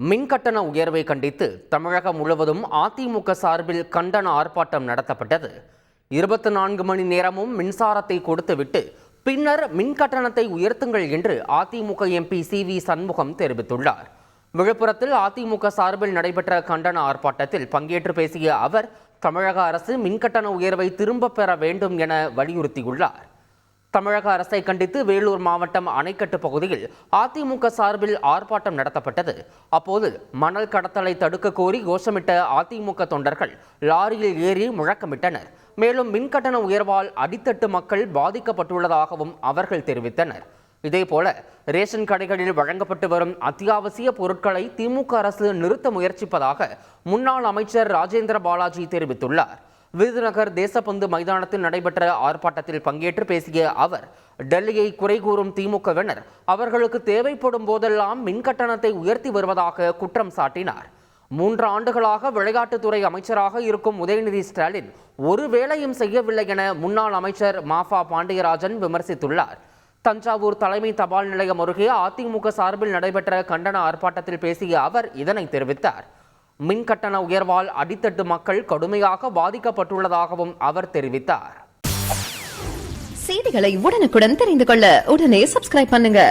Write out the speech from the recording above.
மின் கட்டண உயர்வை கண்டித்து தமிழகம் முழுவதும் அதிமுக சார்பில் கண்டன ஆர்ப்பாட்டம் நடத்தப்பட்டது. இருபத்தி நான்கு மணி நேரமும் மின்சாரத்தை கொடுத்துவிட்டு பின்னர் மின் கட்டணத்தை உயர்த்துங்கள் என்று AIADMK MP C V Shanmugam தெரிவித்துள்ளார். விழுப்புரத்தில் அதிமுக சார்பில் நடைபெற்ற கண்டன ஆர்ப்பாட்டத்தில் பங்கேற்று பேசிய அவர் தமிழக அரசு மின்கட்டண உயர்வை திரும்பப் பெற வேண்டும் என வலியுறுத்தியுள்ளார். தமிழக அரசை கண்டித்து வேலூர் மாவட்டம் அணைக்கட்டு பகுதியில் அதிமுக சார்பில் ஆர்ப்பாட்டம் நடத்தப்பட்டது. அப்போது மணல் கடத்தலை தடுக்க கோரி கோஷமிட்ட அதிமுக தொண்டர்கள் லாரியில் ஏறி முழக்கமிட்டனர். மேலும் மின்கட்டண உயர்வால் அடித்தட்டு மக்கள் பாதிக்கப்பட்டுள்ளதாகவும் அவர்கள் தெரிவித்தனர். இதேபோல ரேஷன் கடைகளில் வழங்கப்பட்டு வரும் அத்தியாவசிய பொருட்களை திமுக அரசு நிறுத்த முயற்சிப்பதாக முன்னாள் அமைச்சர் ராஜேந்திர பாலாஜி தெரிவித்துள்ளார். விருதுநகர் தேசப்பந்து மைதானத்தில் நடைபெற்ற ஆர்ப்பாட்டத்தில் பங்கேற்று பேசிய அவர் டெல்லியை குறை கூறும் திமுகவினர் அவர்களுக்கு தேவைப்படும் போதெல்லாம் மின்கட்டணத்தை உயர்த்தி வருவதாக குற்றம் சாட்டினார். மூன்று ஆண்டுகளாக விளையாட்டுத்துறை அமைச்சராக இருக்கும் உதயநிதி ஸ்டாலின் ஒரு வேளையும் செய்யவில்லை என முன்னாள் அமைச்சர் மாஃபா பாண்டியராஜன் விமர்சித்துள்ளார். தஞ்சாவூர் தலைமை தபால் நிலையம் அருகே அதிமுக சார்பில் நடைபெற்ற கண்டன ஆர்ப்பாட்டத்தில் பேசிய அவர் இதனை தெரிவித்தார். மின் கட்டண உயர்வால் அடித்தட்டு மக்கள் கடுமையாக பாதிக்கப்பட்டுள்ளதாகவும் அவர் தெரிவித்தார். செய்திகளை உடனுக்குடன் தெரிந்து கொள்ள உடனே சப்ஸ்கிரைப் பண்ணுங்க.